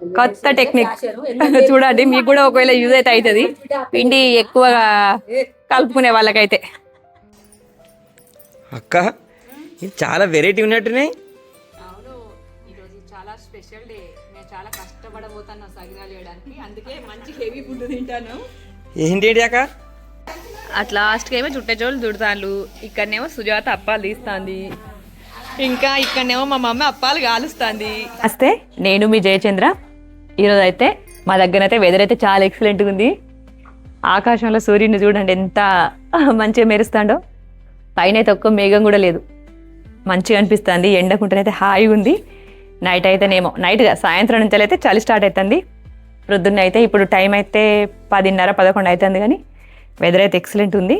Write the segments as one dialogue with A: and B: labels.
A: కొత్త టెక్నిక్ చూడండి మీకు కూడా ఒకవేళ యూజ్ అయితే అవుతుంది పిండి ఎక్కువగా కలుపుకునే వాళ్ళకైతే.
B: అక్క ఇది చాలా వెరైటీ ఉన్నట్టున్నాయి.
A: అవును ఈరోజు చాలా స్పెషల్ డే నేను చాలా కష్టపడబోతాను సగిరాలు వేయడానికి. అందుకే మంచి హెవీ ఫుడ్ తింటాను.
B: ఏంటి అక్క?
A: అట్ లాస్ట్కి ఏమో చుట్టజోళ్ళు చుడతాను ఇక్కడనేమో సుజాత అప్పాలు తీస్తుంది. ఇంకా ఇక్కడనేమో మా మమ్మీ అప్పాలు కాలుస్తుంది అస్తే నేను మీ జయచంద్ర. ఈరోజు అయితే మా దగ్గర అయితే వెదర్ అయితే చాలా ఎక్సలెంట్గా ఉంది. ఆకాశంలో సూర్యుని చూడండి ఎంత మంచిగా మెరుస్తాడో. పైన అయితే ఒక్క మేఘం కూడా లేదు. మంచిగా అనిపిస్తుంది. ఎండకుంటేనైతే హాయిగా ఉంది. నైట్ అయితేనేమో నైట్గా సాయంత్రం నుంచి అయితే చలి స్టార్ట్ అవుతుంది ప్రొద్దున్న అయితే ఇప్పుడు టైం అయితే పదిన్నర పదకొండు అవుతుంది కానీ వెదర్ అయితే ఎక్సలెంట్ ఉంది.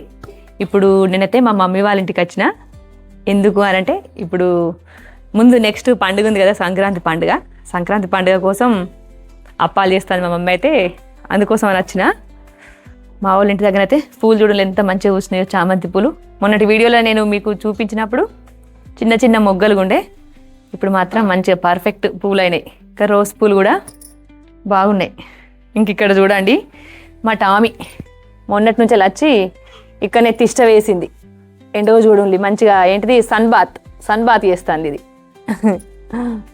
A: ఇప్పుడు నేనైతే మా మమ్మీ వాళ్ళ ఇంటికి వచ్చిన. ఎందుకు అని అంటే ఇప్పుడు ముందు నెక్స్ట్ పండుగ ఉంది కదా సంక్రాంతి పండుగ. సంక్రాంతి పండుగ కోసం అప్పాలు చేస్తాను మా మమ్మీ అయితే. అందుకోసం అని వచ్చిన. మా వాళ్ళ ఇంటి దగ్గర అయితే పూలు చూడలు ఎంత మంచిగా కూర్చున్నాయో చామంతి పూలు. మొన్నటి వీడియోలో నేను మీకు చూపించినప్పుడు చిన్న చిన్న మొగ్గలు ఉండే ఇప్పుడు మాత్రం మంచిగా పర్ఫెక్ట్ పూలు అయినాయి ఇంకా రోజ్ పూలు కూడా బాగున్నాయి. ఇంక ఇక్కడ చూడండి మా టామీ మొన్నటి నుంచి అలా వచ్చి ఇక్కడనే తిష్ట వేసింది. ఎండో చూడండి మంచిగా ఏంటిది? Sun bath. సన్ బాత్ చేస్తాను ఇది.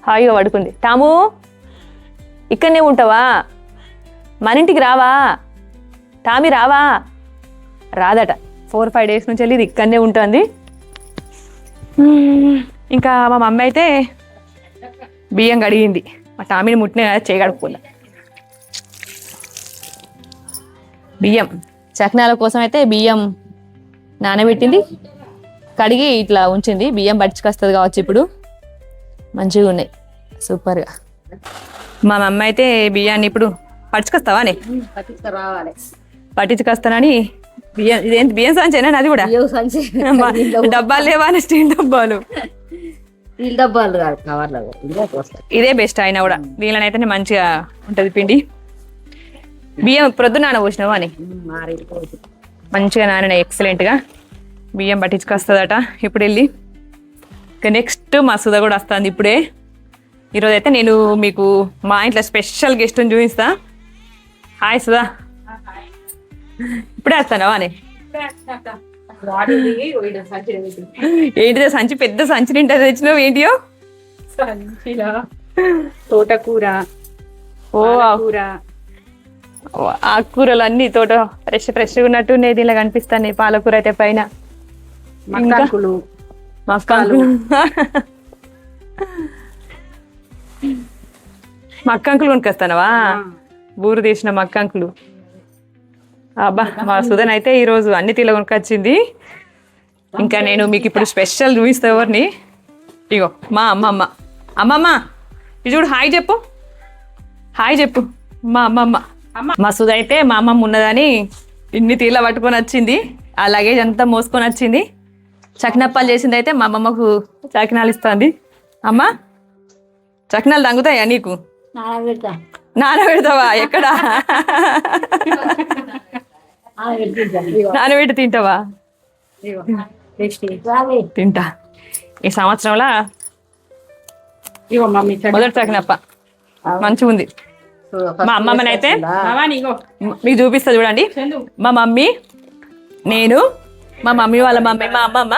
A: హాయిగా పడుకుంది టాము ఇక్కడనే ఉంటావా? మన ఇంటికి రావా? టామీ రావా? రాదట. ఫోర్ ఫైవ్ డేస్ నుంచి వెళ్ళి ఇది ఇక్కడనే ఉంటుంది. ఇంకా మా మమ్మీ అయితే బియ్యం కడిగింది. మా టామీని ముట్టిన చేయగడుకోలే బియ్యం. చక్నాల కోసం అయితే బియ్యం నానబెట్టింది. కడిగి ఇట్లా ఉంచింది బియ్యం పట్టుకొస్తుంది కావచ్చు ఇప్పుడు. మంచిగా ఉన్నాయి. సూపర్గా మా మమ్మ అయితే బియ్యాన్ని ఇప్పుడు పట్టుకొస్తావా
C: రావాలి.
A: పట్టించుకొస్తానని బియ్యం ఇదేంటి బియ్యం సంచేనా అది కూడా?
C: సంచి.
A: డబ్బాలు లేవా అని స్టీల్ డబ్బాలు?
C: నీళ్ళ డబ్బాలు కాదు కవర్లు ఇదే
A: బెస్ట్. అయినా కూడా. దీనిలోనైతేనే మంచిగా ఉంటుంది పిండి. బియ్యం ప్రొద్దు నాన పోసినావా అని
C: మారి
A: మంచిగా నానిన ఎక్సలెంట్గా బియ్యం పట్టించుకొస్తుందట. ఇప్పుడు వెళ్ళి ఇక నెక్స్ట్ మా సుధ కూడా వస్తుంది ఇప్పుడే. ఈరోజు అయితే నేను మీకు మా ఇంట్లో స్పెషల్ గెస్ట్ని చూపిస్తా. హాయ్ సుధా. ఇప్పుడే వస్తానవా అని? ఏంటిదో సంచి పెద్ద సంచి నిండా తెచ్చినావు ఏంటియో?
D: తోటకూర.
A: ఓ
D: కూర
A: ఓ, ఆకుకూరలు అన్ని తోట ఫ్రెష్ ఫ్రెష్గా ఉన్నట్టు నేను దీనిలో కనిపిస్తాను పాలకూర అయితే పైన.
D: మక్కాకులు
A: మక్కాలు మక్కంకులు కొనుకొస్తానవా బూరు తీసిన మక్కంకులు. అబ్బా మా సుధన్ అయితే ఈరోజు అన్ని తీల కొనుకొచ్చింది ఇంకా నేను మీకు ఇప్పుడు స్పెషల్ చూపిస్తా ఎవరిని. ఇగో మా అమ్మమ్మ. అమ్మమ్మ ఇది చూడు హాయ్ చెప్పు. హాయ్ చెప్పు మా అమ్మమ్మ. మా సుధ అయితే మా అమ్మమ్మ ఉన్నదని ఇన్ని తీల పట్టుకొని వచ్చింది. ఆ లగేజ్ అంతా మోసుకొని వచ్చింది. చకినప్పాలు చేసింది అయితే మా అమ్మమ్మకు చకినాలు ఇస్తుంది. అమ్మ చకినాలు తగ్గుతాయా నీకు?
C: నానబెడతా.
A: నానబెడతావా? ఎక్కడ? నానబెట్టి తింటావా? తింటా. ఈ సంవత్సరంలో
D: ఇగో మమ్మీ చట్నీ.
A: మొదటి చకినప్ప. మంచిగా ఉంది. మా అమ్మమ్మనైతే మీకు చూపిస్తా చూడండి. మా మమ్మీ నేను మా మమ్మీ వాళ్ళ మమ్మీ మా అమ్మమ్మ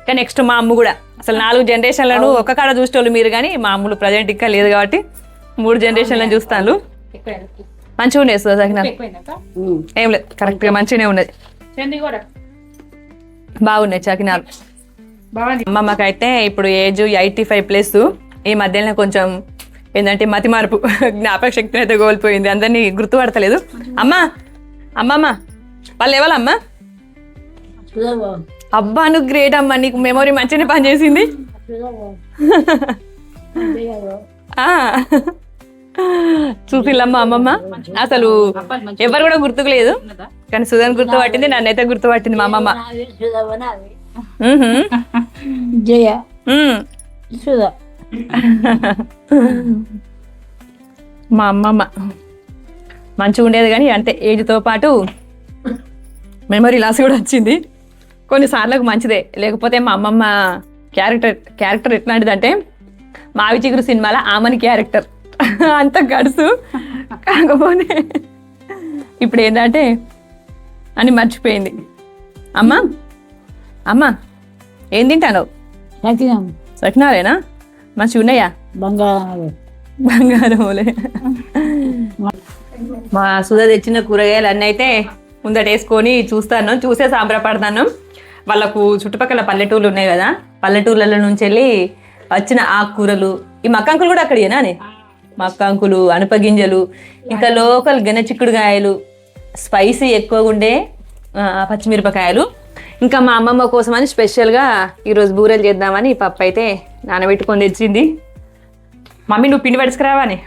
A: ఇంకా నెక్స్ట్ మా అమ్మ కూడా. అసలు నాలుగు జనరేషన్లను ఒక కాడ చూసేటోళ్ళు మీరు కానీ మా అమ్ములు ప్రజెంట్ ఇంకా లేదు కాబట్టి మూడు జనరేషన్లను చూస్తాను. మంచిగా ఉన్నాయి సుధా
D: ఎక్కువైందా
A: ఏం లేదు కరెక్ట్గా మంచిగానే ఉన్నది.
D: చంది కూడా?
A: బాగున్నాయి చకినాలు అమ్మమ్మకైతే ఇప్పుడు ఏజ్ ఎయిటీ ఫైవ్ ప్లస్. ఈ మధ్యలో కొంచెం ఏంటంటే మతి మార్పు జ్ఞాపక శక్తిని అయితే కోల్పోయింది. అందరినీ గుర్తుపడతలేదు. అమ్మా అమ్మమ్మ వాళ్ళు ఎవరమ్మా అబ్బా నువ్వు గ్రేట్ అమ్మా నీకు మెమొరీ మంచిగానే పనిచేసింది.
C: చూడవో
A: ఆ. చూసిల్లమ్మా అమ్మమ్మ? అసలు ఎవరు కూడా గుర్తుకు లేదు
D: ఉన్నదా
A: కానీ సుధన్ గుర్తుపట్టింది నన్నైతే గుర్తుపట్టింది మా అమ్మమ్మ.
C: జయ.
A: మ్. అమ్మమ్మ. మంచిగా ఉండేది కానీ అంతే ఏజ్తో పాటు మెమరీ లాస్ కూడా వచ్చింది. కొన్నిసార్లకు మంచిదే. లేకపోతే మా అమ్మమ్మ క్యారెక్టర్ క్యారెక్టర్ ఎట్లాంటిదంటే మావి చిగురు సినిమాలో ఆమెని క్యారెక్టర్. అంత గడుసు. కాకపోతే ఇప్పుడు ఏంటంటే అని మర్చిపోయింది. అమ్మా అమ్మా ఏం తింటాను?
C: సకినం
A: సకినాలేనా? మంచిగా ఉన్నాయా
C: బంగారం
A: మా సుధ తెచ్చిన కూరగాయలు అన్నీ అయితే ముందట వేసుకొని చూస్తాను. చూసే సాంబ్రపడతాను. వాళ్ళకు చుట్టుపక్కల పల్లెటూర్లు ఉన్నాయి కదా పల్లెటూర్లలో నుంచి వెళ్ళి వచ్చిన ఆకుకూరలు ఈ మక్కంకులు కూడా అక్కడేనా అని? మక్కంకులు అనుపగింజలు ఇంకా లోకల్ గెనచిక్కుడుకాయలు స్పైసీ ఎక్కువగా ఉండే పచ్చిమిరపకాయలు. ఇంకా మా అమ్మమ్మ కోసం అని స్పెషల్గా ఈరోజు బూరెలు చేద్దామని పప్పు అయితే నానబెట్టుకొని తెచ్చింది. మమ్మీ నువ్వు పిండి పట్టుకురావాని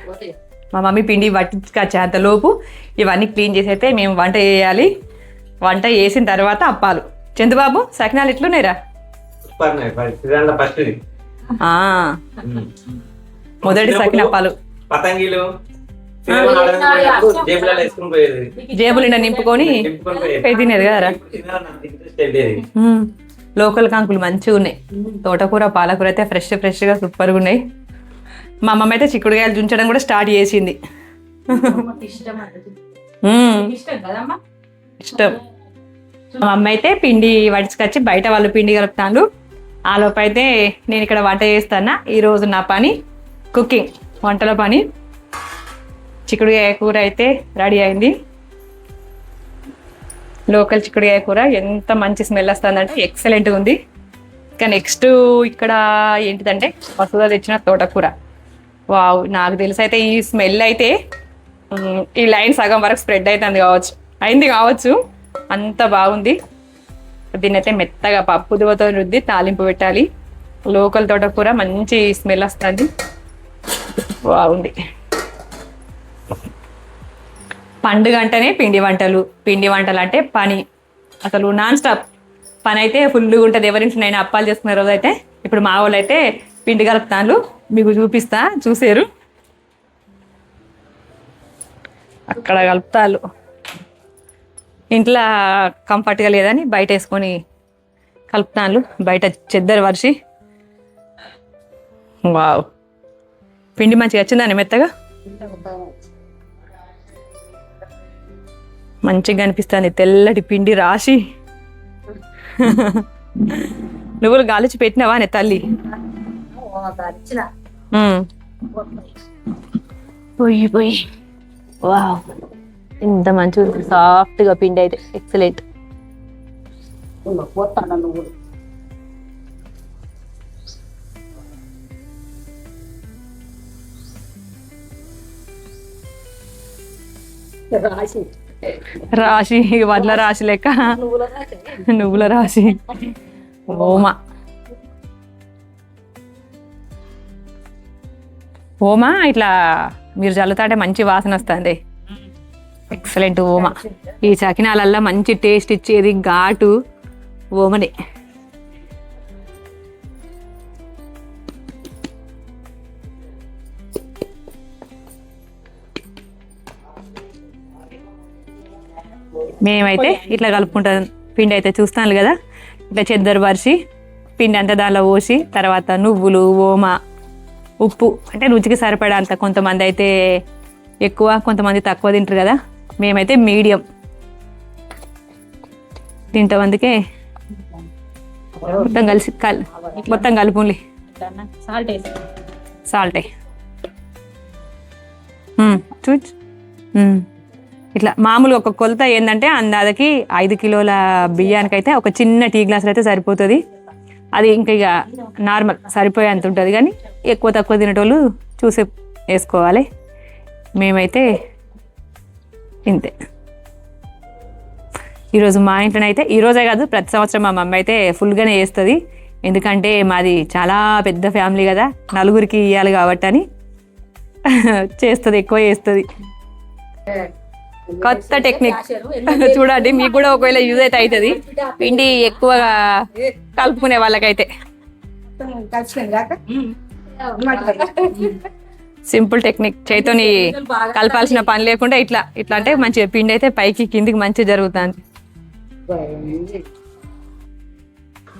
A: మా మమ్మీ పిండి పట్టించుకొచ్చేంత ఇవన్నీ క్లీన్ చేసి అయితే మేము వంట చేయాలి. వంట చేసిన తర్వాత అప్పాలు. చందుబాబు సకినాలు ఎట్లున్నాయిరా? మొదటి సకిన అప్పాలు
B: పతంగిలు
A: జేబులు నింపుకొని తినేది కదరా. మ్మ్. లోకల్ కాంకులు మంచిగా ఉన్నాయి. తోటకూర పాలకూర అయితే ఫ్రెష్ ఫ్రెష్గా సూపర్గా ఉన్నాయి. మా అమ్మమ్మ అయితే చిక్కుడుకాయలు చుంచడం కూడా స్టార్ట్ చేసింది.
D: ఇష్టం.
A: మా అమ్మ అయితే పిండి వడిచుకొచ్చి బయట వాళ్ళు పిండి కలుపుతాను ఆ అయితే నేను ఇక్కడ వంట చేస్తానా ఈరోజు నా పని కుకింగ్ వంటల పని. చిక్కుడుకాయ కూర అయితే రెడీ అయింది. లోకల్ చిక్కుడుకాయ కూర ఎంత మంచి స్మెల్ వస్తుందంటే ఎక్సలెంట్గా ఉంది. ఇంకా నెక్స్ట్ ఇక్కడ ఏంటిదంటే వసుదా తెచ్చిన తోటకూర. వావ్ నాకు తెలిసి అయితే ఈ స్మెల్ అయితే ఈ లైన్ సగం వరకు స్ప్రెడ్ అవుతుంది కావచ్చు. అయింది కావచ్చు. అంత బాగుంది. దీన్నైతే మెత్తగా పప్పు దువతో రుద్ది తాలింపు పెట్టాలి. లోకల్ తోటకూర మంచి స్మెల్ వస్తుంది. బాగుంది. పండుగ అంటేనే పిండి వంటలు. పిండి వంటలు అంటే పని. అసలు నాన్ స్టాప్ పని అయితే ఫుల్గా ఉంటుంది ఎవరింటి నేను అప్పాలు చేసుకునే రోజు అయితే ఇప్పుడు మా వాళ్ళు అయితే పిండి కలుపుతాను మీకు చూపిస్తా చూసారు. అక్కడ కలుపుతాలు ఇంట్లో కంఫర్ట్గా లేదని బయట వేసుకొని కలుపుతాను బయట చెద్దరు వర్షి వావ్. పిండి మంచిగా వచ్చిందని మెత్తగా? మంచిగా అనిపిస్తుంది. తెల్లటి పిండి రాసి. నువ్వులు గాలిచి పెట్టినావా నే తల్లి. పొయ్యి పొయ్యి వావ్. ఎంత మంచిగా సాఫ్ట్గా పిండి అయితే ఎక్సలెంట్.
C: రాసి
A: రాశి. వడ్ల రాశి లెక్క.
C: నువ్వుల
A: రాశి. ఓమా. ఓమా ఇట్లా మీరు చల్లుతాంటే మంచి వాసన వస్తుంది. ఎక్సలెంట్ ఓమా. ఈ చకినాలల్లో మంచి టేస్ట్ ఇచ్చేది ఘాటు ఓమనే. మేమైతే ఇట్లా కలుపుకుంటాం పిండి అయితే చూస్తాను కదా. ఇట్లా చెద్దరు పరిచి పిండి అంతా దానిలో పోసి తర్వాత నువ్వులు ఓమ ఉప్పు. అంటే రుచికి సరిపడా కొంతమంది అయితే ఎక్కువ కొంతమంది తక్కువ తింటారు కదా. మేమైతే మీడియం. తింటాం అందుకే. మొత్తం కలిసి కల్ మొత్తం కలుపుండి
D: సాల్ట్
A: సాల్టే. చూ ఇట్లా మామూలుగా ఒక కొలత ఏంటంటే అందాదకి ఐదు కిలోల బియ్యానికైతే ఒక చిన్న టీ గ్లాసులు అయితే సరిపోతుంది. అది ఇంకా ఇక నార్మల్ సరిపోయేంత ఉంటుంది. కానీ ఎక్కువ తక్కువ తినేటోళ్ళు చూసి వేసుకోవాలి. మేమైతే ఇంతే ఈరోజు మా ఇంట్లోనైతే ఈ రోజే కాదు ప్రతి సంవత్సరం మా మమ్మీ అయితే ఫుల్గానే చేస్తుంది. ఎందుకంటే మాది చాలా పెద్ద ఫ్యామిలీ కదా నలుగురికి ఇవ్వాలి కాబట్టి అని చేస్తుంది ఎక్కువ చేస్తుంది. కొత్త టెక్నిక్. చూడండి మీకు కూడా ఒకవేళ యూజ్ అయితే అవుతుంది పిండి ఎక్కువగా కలుపుకునే వాళ్ళకైతే. సింపుల్ టెక్నిక్ చేతోని కలపాల్సిన పని లేకుండా ఇట్లా ఇట్లా అంటే మంచిగా పిండి అయితే పైకి కిందికి మంచిగా జరుగుతుంది.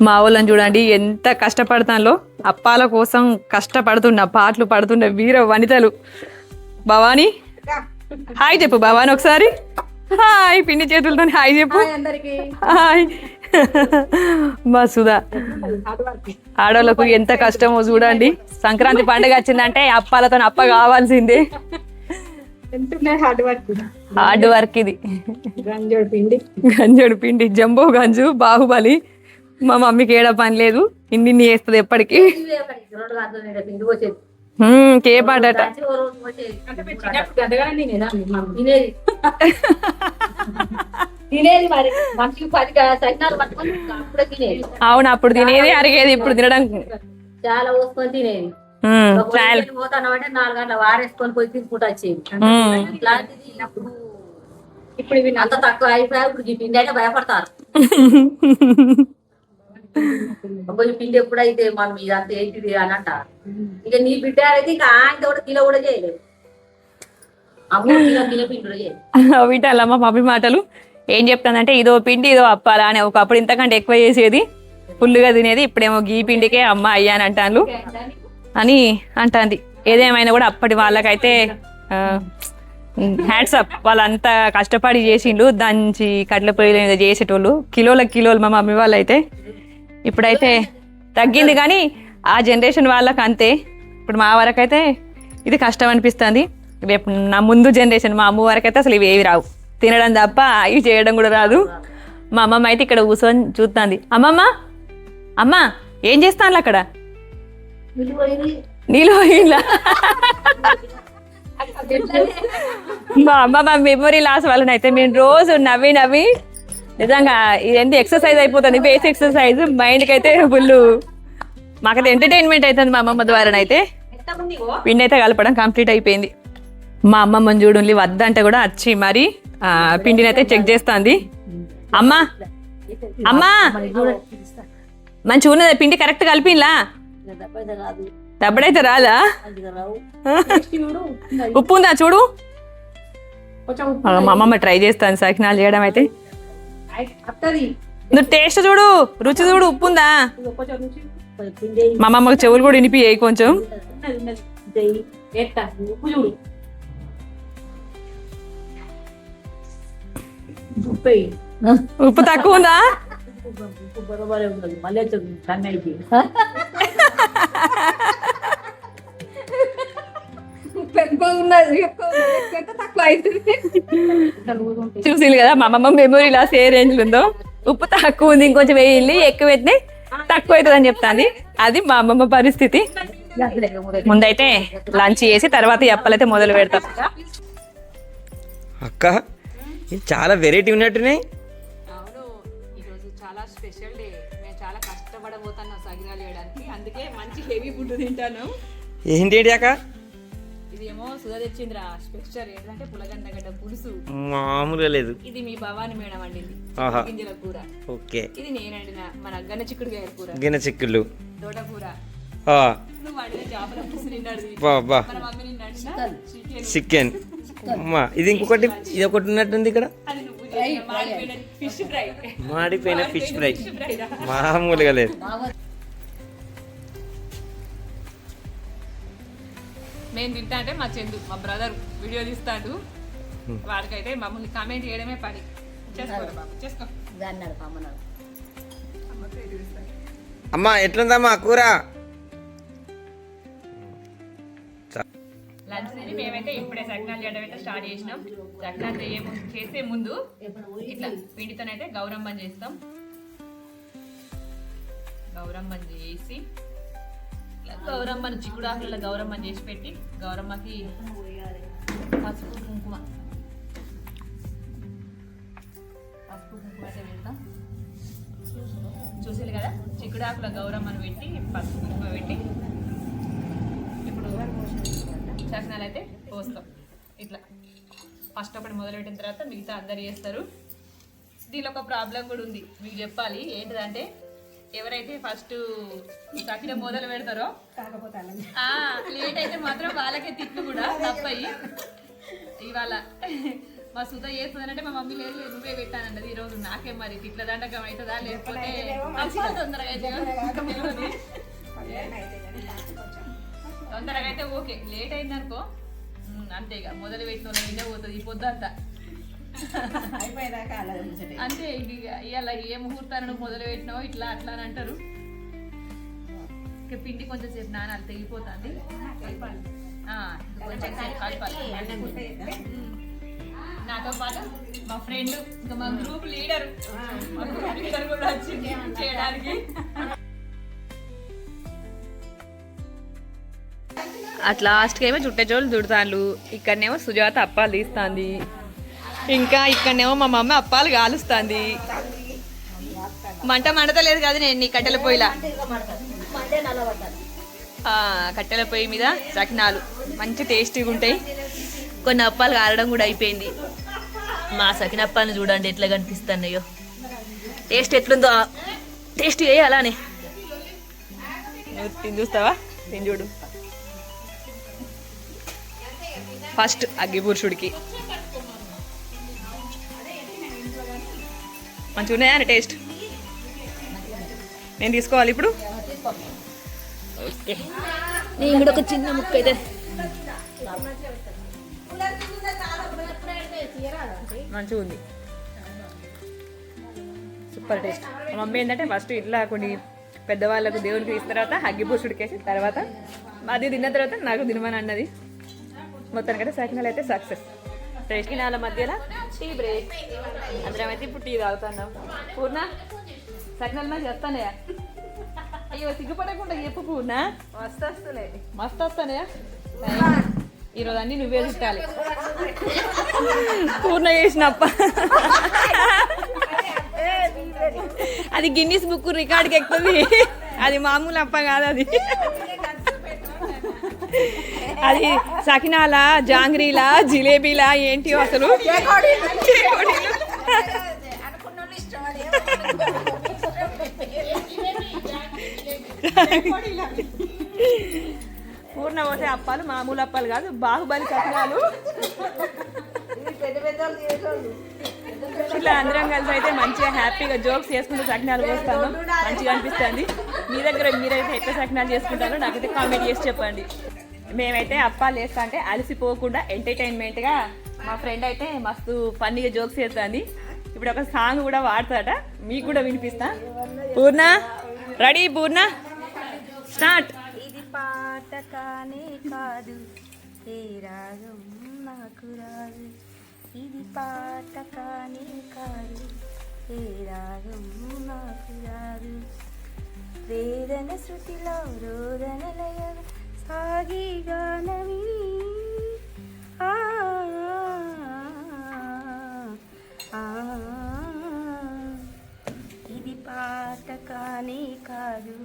A: మా వాళ్ళని చూడండి ఎంత కష్టపడతాలో. అప్పాల కోసం కష్టపడుతున్న పాటలు పడుతున్న వీర వనితలు. భవానీ హాయ్ చెప్పు భవానీ ఒకసారి. హాయ్ పిండి చేతులతో హాయ్ చెప్పు హాయ్ మా సుధా ఆడవాళ్ళకు ఎంత కష్టమో చూడండి సంక్రాంతి పండుగ వచ్చిందంటే అప్పాలతో అప్ప కావాల్సిందే
D: హార్డ్ వర్క్
A: హార్డ్ వర్క్ ఇది
D: గంజోడు పిండి
A: గంజుడు పిండి జంబో గంజు బాహుబలి మా మమ్మీకి ఏడ పని లేదు ఇన్ని చేస్తుంది ఎప్పటికీ కే
C: తినేది?
A: అవును అప్పుడు తినేది అరిగేది ఇప్పుడు తినడం.
C: చాలా పోసుకొని తినేది.
A: హ్మ్,
C: ఒక
A: చాలు
C: ఊరికి పోతాను అంటే నాలుగు గంటల వారేసుకొని పోయి తినుకుంటూ వచ్చేది. ఇట్లాంటిది ఇప్పుడు అంత తక్కువ అయిపోయా ఇప్పుడు పిండి అంటే భయపడతారు. ఈ పిండి ఎప్పుడైతే మనం ఇదంతా ఏంటిది అని అంటారు ఇక నీ బిడ్డ అయితే ఇక ఆయన కూడా కిలో కూడా చేయలేదు. అమ్మో కిలో
A: మమ్మీ మాటలు? ఏం చెప్తానంటే ఇదో పిండి ఇదో అప్పాలా అని ఒకప్పుడు ఇంతకంటే ఎక్కువ చేసేది ఫుల్గా తినేది ఇప్పుడేమో గీ పిండికే అమ్మ అయ్యా అని అంటాను అని అంటాంది. ఏదేమైనా కూడా అప్పటి వాళ్ళకైతే హ్యాట్స్ అప్ వాళ్ళంతా కష్టపడి చేసిండు దంచి కట్ల పొయ్యిల మీద చేసేటోళ్ళు కిలోల కిలోలు మా మమ్మీ వాళ్ళు అయితే ఇప్పుడైతే తగ్గింది కానీ ఆ జనరేషన్ వాళ్ళకి అంతే ఇప్పుడు మా వరకైతే ఇది కష్టం అనిపిస్తుంది. రేపు నా ముందు జనరేషన్ మా అమ్మ వరకైతే అసలు ఇవి ఏవి రావు. తినడం తప్ప ఇవి చేయడం కూడా రాదు. మా అమ్మమ్మ అయితే ఇక్కడ కూర్చొని చూస్తుంది అమ్మమ్మ అమ్మ ఏం చేస్తాను అక్కడ? నీళ్ళు పోయిందా మా అమ్మ మా మెమొరీ లాస్ వలన అయితే మేము రోజు నవ్వి నవ్వి నిజంగా ఇదేంటి ఎక్సర్సైజ్ అయిపోతుంది? బేస్ ఎక్సర్సైజ్ మైండ్కి అయితే ఫుల్ మాకైతే ఎంటర్టైన్మెంట్ అవుతుంది మా అమ్మమ్మ ద్వారా అయితే పిండి అయితే కలపడం కంప్లీట్ అయిపోయింది. మా అమ్మమ్మని చూడండి వద్దంటే కూడా వచ్చి మరి పిండిని అయితే చెక్ చేస్తుంది. అమ్మా అమ్మా! మంచిగా ఉన్నది? పిండి కరెక్ట్ కలిపిలా దెబ్బడైతే రాదా? ఉప్పు ఉందా చూడు? మా అమ్మమ్మ ట్రై చేస్తాను సకినాలు చేయడం అయితే. నువ్వు టేస్ట్ చూడు రుచి చూడు ఉప్పు ఉందా? మా అమ్మమ్మకి చెవులు కూడా వినిపి కొంచెం.
D: ఉన్నది ఉన్నది ఉప్పు చూడు
A: తక్కువ ఉందా?
C: ఉప్పు బరోబరే ఉండదు మళ్ళీ
D: ఎక్కువ ఉన్నది ఎక్కువ తక్కువ అవుతుంది.
A: చూసింది కదా మా అమ్మమ్మ మెమొరీ లాస్ ఏ రేంజ్ ఉందో. ఉప్పు తక్కువ ఉంది ఇంకొంచెం వేయాలి ఎక్కువ అయితే తక్కువ అవుతుంది అని చెప్తాంది. అది మా అమ్మమ్మ పరిస్థితి. ముందైతే లంచ్ చేసి తర్వాత ఈ అప్పలైతే మొదలు పెడతాం.
B: అక్క చాలా వెరైటీ ఉన్నట్టున్నాయి.
A: చాలా స్పెషల్ డే మేము చాలా అందుకే మంచి హెవీ ఫుడ్ తింటాను.
B: ఏంటి అక్క?
A: ఇదేమో సుధా తెచ్చిందిరా స్పెషల్ ఏంటంటే పులుసు.
B: మామూలుగా లేదు.
A: ఇది మీ భవాని మేడం వండింది.
B: ఆహా.
A: గింజల కూర.
B: ఓకే.
A: ఇది నేను వండిన మన గన్న చిక్కుడుకాయ కూర.
B: గిన్నె చిక్కులు
A: తోటకూర.
B: ఆ,
A: నువ్వు వండిన చేపల పులుసు నిన్నది
B: బా బా.
A: మన మమ్మీ నిన్న వండిన చికెన్.
B: అమ్మా ఇది ఇంకొకటి ఇది ఒకటి ఉన్నట్టుంది ఇక్కడ.
A: అది నువ్వు చేసిన మాడిపోయిన ఫిష్ ఫ్రై.
B: మాడిపోయిన ఫిష్ ఫ్రై. మామూలుగా లేదు.
A: మేము తింటా అంటే మా చందు మా బ్రదర్ వీడియో తీస్తాడు. వాడికైతే మమ్మల్ని కామెంట్ చేయడమే పని.
B: అమ్మా ఎట్లుందమ్మా కూర?
A: లంచ్ తిని మేమైతే ఇప్పుడే సకినాలు చేయడం అయితే స్టార్ట్ చేసినాం. సకినాలు చేయ చేసే ముందు ఇట్లా పిండితోనైతే గౌరమ్మని చేస్తాం. గౌరమ్మని చేసి గౌరమ్మని చిక్కుడాకులలో గౌరమ్మని చేసి పెట్టి గౌరమ్మకి పసుపు కుంకుమ. పసుపు కుంకుమ అయితే పెడతాం చూసారు కదా? చిక్కుడాకుల గౌరమ్మని పెట్టి పసుపు కుంకుమ పెట్టి. ఇప్పుడు చక్నాలు అయితే పోస్తాం. ఇట్లా. ఫస్ట్ ఒకటి మొదలుపెట్టిన తర్వాత మిగతా అందరు చేస్తారు. దీనిలో ఒక ప్రాబ్లం కూడా ఉంది. మీకు చెప్పాలి. ఏంటిదంటే ఎవరైతే ఫస్ట్ సకిన మొదలు పెడతారో ఆ, లేట్ అయితే మాత్రం వాళ్ళకే తిట్లు కూడా తప్పయి. ఇవాళ మా సుధ చేస్తుందంటే మా మమ్మీ లేదు నువ్వే పెట్టానన్నది ఈ రోజు నాకే మరి తిట్ల దండకం అవుతుందా? లేకపోతే మంచిగా తొందరగా? తొందరగా అయితే ఓకే. లేట్ అయిందనుకో మ్, అంతే ఇక మొదలు పెట్టిన పోతుంది ఈ పొద్దంతా అంతే. ఇక ఇవాళ ఏ ముహూర్తాన్ని నువ్వు మొదలు పెట్టినావో ఇట్లా అట్లా అని అంటారు. ఇక పిండి కొంచెం సేపు నానాలు తెగిపోతుంది. కొంచెం. నాతో పాటు మా ఫ్రెండ్ ఇంకా మా గ్రూప్ లీడర్. మా గ్రూప్ లీడర్ కూడా వచ్చింది చేయడానికి. అట్ లాస్ట్కి ఏమో చుట్టేజోళ్ళు దుడతాను ఇక్కడనేమో సుజాత అప్పాలు తీస్తుంది. ఇంకా ఇక్కడనేమో మా మమ్మీ అప్పాలు కాలుస్తుంది మంట మండతలేదు కదా నేను నీ కట్టెల పొయ్యిలా. కట్టెల పొయ్యి మీద చట్నాలు మంచి టేస్టీగా ఉంటాయి. కొన్ని అప్పాలు కారడం కూడా అయిపోయింది. మా సకినప్పాలను చూడండి ఎట్లా కనిపిస్తున్నాయో. టేస్ట్ ఎట్లుందో టేస్ట్ ఏ అలానే. తిని చూస్తావా? తిని చూడు. ఫస్ట్ అగ్గి మంచిగా ఉన్నాయా టేస్ట్? నేను తీసుకోవాలి ఇప్పుడు. ఓకే నేను కూడా ఒక చిన్న ముక్క అయితే. మంచిగా ఉంది సూపర్ టేస్ట్. మా మమ్మీ ఏంటంటే ఫస్ట్ ఇట్లా కొన్ని పెద్దవాళ్ళకు దేవునికి ఇచ్చిన తర్వాత అగ్గిపూసుడికి వేసి తర్వాత అది తిన్న తర్వాత నాకు తినమని అన్నది. మొత్తానికైతే సకినాలు అయితే సక్సెస్ కినాల మధ్యలో టీ బ్రేక్. అందరం అయితే ఇప్పుడు టీ తాగుతున్నాం. పూర్ణ సకినాల మీద చేస్తానయా అయ్యో సిగ్గుపడకుండా చెప్పు పూర్ణ.
D: మస్తు వస్తులే
A: మస్తు వస్తానయా ఈరోజు అన్ని నువ్వే చుట్టాలి. పూర్ణ చేసినప్ప. అది గిన్నీస్ బుక్ రికార్డ్కి ఎక్కుతుంది. అది మామూలు అప్ప కాదు అది. అది సకినాల జాంగ్రీల జిలేబీలా ఏంటి అసలు? పూర్ణ పోసే అప్పాలు మామూలు అప్పాలు కాదు బాహుబలి సకినాలు. ఇట్లా అందరం కలిసి అయితే మంచిగా హ్యాపీగా జోక్స్ చేసుకుంటూ సకినాలు పోస్తాను. మంచిగా అనిపిస్తుంది. మీ దగ్గర మీరైతే ఎక్కువ సకినాలు చేసుకుంటారో నాకైతే కామెంట్ చేసి చెప్పండి. మేమైతే అప్పాలు వేస్తా అంటే అలసిపోకుండా ఎంటర్టైన్మెంట్గా మా ఫ్రెండ్ అయితే మస్తు ఫన్నీగా జోక్స్ చేస్తుంది. ఇప్పుడు ఒక సాంగ్ కూడా వాడతాట మీకు కూడా వినిపిస్తా. పూర్ణ రెడీ పూర్ణ? స్టార్ట్.
E: ఇది పాట కానే కాదు ఏ రాగం నాకు రాదు. ఇది పాట కానే కాదు ఏ రాగం నాకు రాదు. వేదన శృతిలో రోదన లయ సాగి గానవి. ఇది పాట కానే కాదు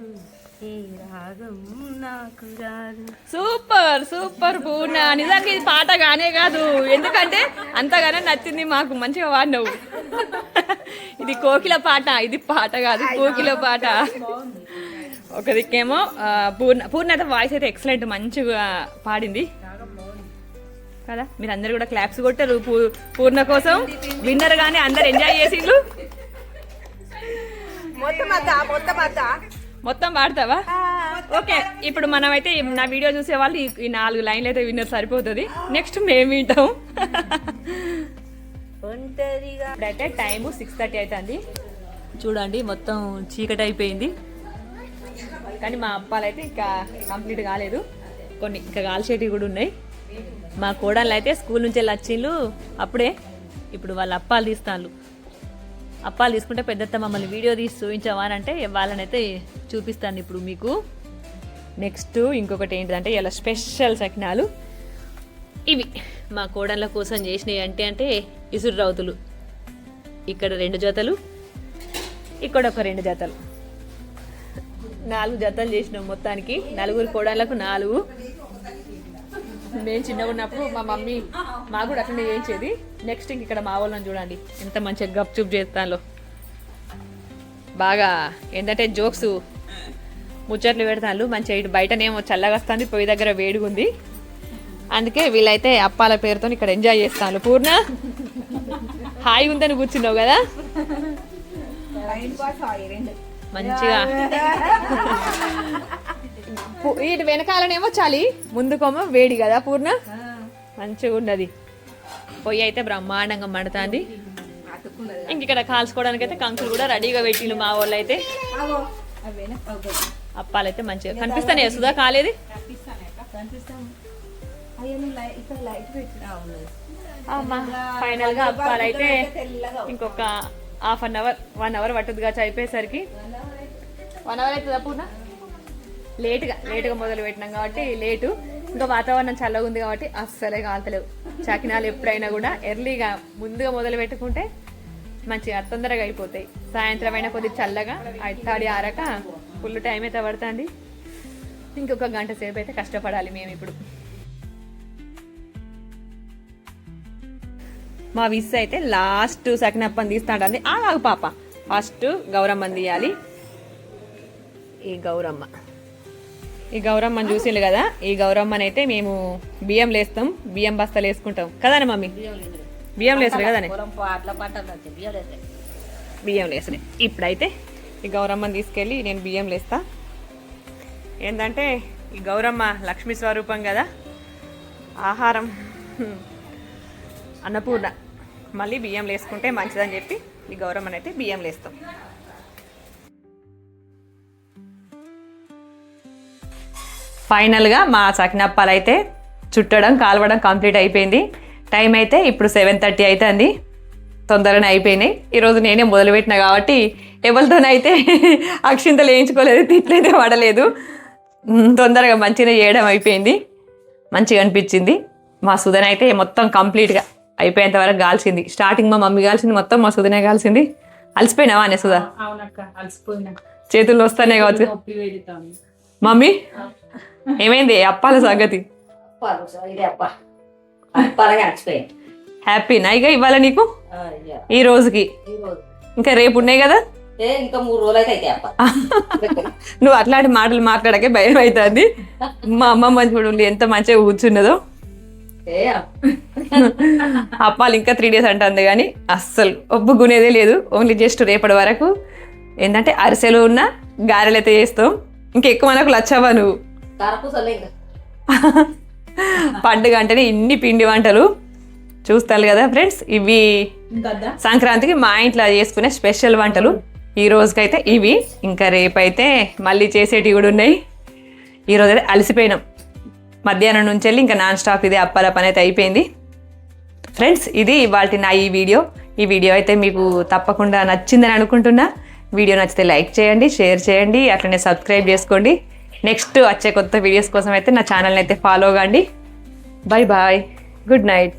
E: ఏ రాగం నాకు రాదు.
A: Super super Purna. నిజానికి ఇది పాట కానే కాదు. ఎందుకంటే అంతగానే నచ్చింది మాకు మంచిగా వాడినావు ఇది కోకిల పాట ఇది పాట కాదు కోకిల పాట. ఒక దిక్కేమో పూర్ణ పూర్ణ అయితే వాయిస్ అయితే ఎక్సలెంట్ మంచిగా పాడింది. కదా? మీరు అందరు కూడా క్లాప్స్ కొట్టారు పూర్ణ కోసం. విన్నర్ గానే అందరు ఎంజాయ్ చేసిండ్రు.
D: మొత్తం
A: పాడతావా? ఓకే ఇప్పుడు మనం అయితే నా వీడియో చూసే వాళ్ళు ఈ- నాలుగు లైన్లు అయితే విన్నర్ సరిపోతుంది. నెక్స్ట్ మేము వింటాం.
E: ఒంటరిగా.
A: టైము సిక్స్ థర్టీ అవుతుంది. చూడండి మొత్తం చీకటి అయిపోయింది కానీ మా అప్పాలు అయితే ఇంకా కంప్లీట్ కాలేదు. కొన్ని ఇంకా కాల్చేటివి కూడా ఉన్నాయి. మా కోడళ్ళు అయితే స్కూల్ నుంచి వెళ్ళి వచ్చిండ్రు. అప్పుడే ఇప్పుడు వాళ్ళు అప్పాలు తీస్తాను అప్పాలు తీసుకుంటే పెద్దత్త మమ్మల్ని వీడియో తీసి చూపించావా అని అంటే వాళ్ళనైతే చూపిస్తాను ఇప్పుడు మీకు. నెక్స్ట్ ఇంకొకటి ఏంటిదంటే ఇలా స్పెషల్ సకినాలు. ఇవి మా కోడళ్ళ కోసం చేసినవి అంటే అంటే ఇసురు రౌతులు. ఇక్కడ రెండు జతలు ఇక్కడ ఒక రెండు జతలు. నాలుగు జతలు చేసినాం మొత్తానికి. నలుగురు కోడళ్ళకు నాలుగు. మేము చిన్నగా ఉన్నప్పుడు మా మమ్మీ మా కూడా అట్లనే చేయించేది. నెక్స్ట్ ఇంక ఇక్కడ మా వాళ్ళని చూడండి. ఎంత మంచిగా గప్చుప్ చేస్తాలో బాగా ఏంటంటే జోక్స్ ముచ్చట్లు పెడతాను మంచిగా ఇటు బయటనేమో చల్లగా వస్తుంది పొయ్యి దగ్గర వేడిగా ఉంది అందుకే వీళ్ళైతే అప్పాల పేరుతో ఇక్కడ ఎంజాయ్ చేస్తాను పూర్ణ హాయి ఉందని కూర్చున్నావు కదా? మంచిగా. పు- వీటి వెనకాలనేమో చలి. ముందుకోమో వేడి కదా పూర్ణ? మంచిగా ఉన్నది. పొయ్యి అయితే బ్రహ్మాండంగా మండుతుంది. ఇంక ఇక్కడ కాల్చుకోవడానికి అయితే కంకులు కూడా రెడీగా పెట్టిండు మా వాళ్ళు అయితే. అప్పాలైతే మంచిగా కనిపిస్తానే సుధా కాలేది? ఫైనల్గా అప్పాలైతే ఇంకొక half an hour one hour పట్టుద్ది కాచి అయిపోయేసరికి వన్ అవర్ అవుతుందా పూర్ణ లేట్గా లేట్గా మొదలు పెట్టినాం కాబట్టి లేటు. ఇంకా వాతావరణం చల్లగా ఉంది కాబట్టి అస్సలే కాల్తలేవు. చకినాలు ఎప్పుడైనా కూడా ఎర్లీగా ముందుగా మొదలు పెట్టుకుంటే మంచిగా తొందరగా అయిపోతాయి. సాయంత్రం అయినా కొద్దిగా చల్లగా తాడి ఆరక ఫుల్ టైం అయితే పడుతుంది. ఇంకొక గంట సేపు అయితే కష్టపడాలి మేము ఇప్పుడు. మా విస్ అయితే లాస్ట్ సకినప్పని తీస్తాడండి. ఆగు పాప. ఫస్ట్ గౌరమ్మని తీయాలి. ఈ గౌరమ్మ. ఈ గౌరమ్మని చూసిండు కదా? ఈ గౌరమ్మని అయితే మేము బియ్యం లేస్తాం బియ్యం బస్తాలు వేసుకుంటాం. కదానే మమ్మీ? బియ్యం లేస్తారు కదానే?
C: పొలం అట్లా పంటలు వచ్చాయి బియ్యం
A: లేసరే ఇప్పుడైతే ఈ గౌరమ్మని తీసుకెళ్ళి నేను బియ్యం లేస్తా. ఏంటంటే ఈ గౌరమ్మ లక్ష్మీ స్వరూపం కదా? ఆహారం అన్నపూర్ణ. మళ్ళీ బియ్యం లేసుకుంటే మంచిదని చెప్పి ఈ గౌరమ్మని అయితే బియ్యం లేస్తాం. ఫైనల్గా మా సకినప్పాలు అయితే చుట్టడం కాలవడం కంప్లీట్ అయిపోయింది. టైం అయితే ఇప్పుడు సెవెన్ థర్టీ అవుతుంది తొందరనే అయిపోయినాయి. ఈరోజు నేనే మొదలుపెట్టిన కాబట్టి ఎవరితోనైతే అక్షింతలు వేయించుకోలేదు తిట్లయితే పడలేదు తొందరగా మంచిగా చేయడం అయిపోయింది. మంచిగా అనిపించింది. మా సుధన అయితే మొత్తం కంప్లీట్గా అయిపోయేంత వరకు కాల్చింది. స్టార్టింగ్ మా మమ్మీ కాల్చింది మొత్తం మా సుధనే కాల్చింది. అలసిపోయినావా అనే సుధా? చేతుల్లో వస్తానే కావచ్చు. మమ్మీ? ఏమైంది? అప్పాల సంగతి.
C: అప్పాలు సో ఇదే అప్ప. అప్పాలగా అలసిపోయాయి
A: హ్యాపీ నైగా ఇవ్వాలి నీకు. ఈ రోజుకి. ఇంకా రేపు ఉన్నాయి కదా?
C: ఇంకా
A: నువ్వు అట్లాంటి మాటలు మాట్లాడకే భయం అవుతుంది మా అమ్మమ్మ చూడు ఎంత మంచిగా కూర్చున్నదో. అప్పాలు ఇంకా త్రీ డేస్ అంటుంది కానీ అస్సలు ఒప్పుకునేదే లేదు. ఓన్లీ జస్ట్ రేపటి వరకు. ఏంటంటే అరిసెలు ఉన్న గారెలు అయితే చేస్తాం ఇంకెక్కువ మనకు లచ్చవా నువ్వు.
C: ఇంకా
A: పండుగ అంటేనే ఇన్ని పిండి వంటలు చూస్తారు కదా ఫ్రెండ్స్ ఇవి సంక్రాంతికి మా ఇంట్లో చేసుకునే స్పెషల్ వంటలు. ఈ రోజుకైతే ఇవి. ఇంకా రేపైతే మళ్ళీ చేసేటివి కూడా ఉన్నాయి. ఈ రోజు అయితే అలసిపోయినాం. మధ్యాహ్నం నుంచి వెళ్ళి ఇంకా నాన్ స్టాప్ ఇదే అప్పాల పని అయితే అయిపోయింది. ఫ్రెండ్స్ ఇది ఇవాళ నా ఈ వీడియో. ఈ వీడియో అయితే మీకు తప్పకుండా నచ్చిందని అనుకుంటున్నా. వీడియో నచ్చితే లైక్ చేయండి షేర్ చేయండి అట్లనే సబ్స్క్రైబ్ చేసుకోండి. నెక్స్ట్ వచ్చే కొత్త వీడియోస్ కోసం అయితే నా ఛానల్ని అయితే ఫాలో కండి. Bye bye good night